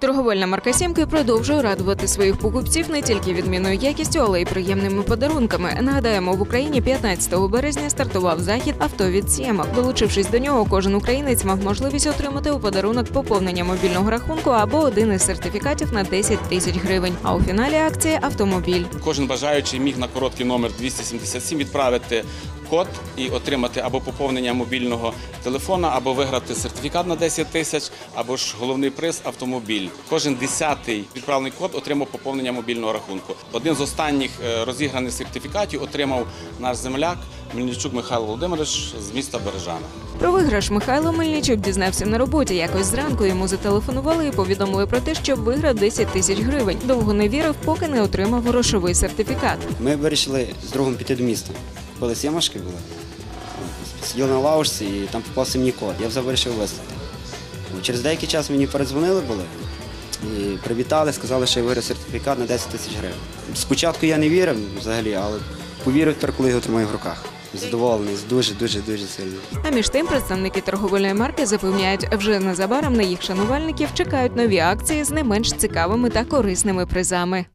Торговельна марка Сімки продовжує радувати своїх покупців не тільки відмінною якістю, але й приємними подарунками. Нагадаємо, в Україні 15 березня стартував захід авто від Сємок. Долучившись до нього, кожен українець мав можливість отримати у подарунок поповнення мобільного рахунку або один із сертифікатів на 10 тисяч гривень. А у фіналі акції автомобіль. Кожен бажаючий міг на короткий номер 277 відправити код і отримати або поповнення мобільного телефона, або виграти сертифікат на 10 тисяч, або ж головний приз автомобіль. Кожен десятий відправлений код отримав поповнення мобільного рахунку. Один з останніх е, розіграних сертифікатів отримав наш земляк Мельничук Михайло Володимирович з міста Бережана. Про виграш Михайло Мельничук дізнався на роботі. Якось зранку йому зателефонували і повідомили про те, що виграв 10 тисяч гривень. Довго не вірив, поки не отримав грошовий сертифікат. Ми вирішили з другом піти до міста. Коли сімашки були, сиділи на лавочці і там попався мені код. Я вирішив вислати. Через деякий час мені передзвонили були і привітали, сказали, що я виграв сертифікат на 10 тисяч гривень. Спочатку я не вірив взагалі, але повірив тепер, коли його тримаю в руках. Задоволений, дуже, дуже, дуже сильно. А між тим представники торговельної марки запевняють, вже незабаром на їх шанувальників чекають нові акції з не менш цікавими та корисними призами.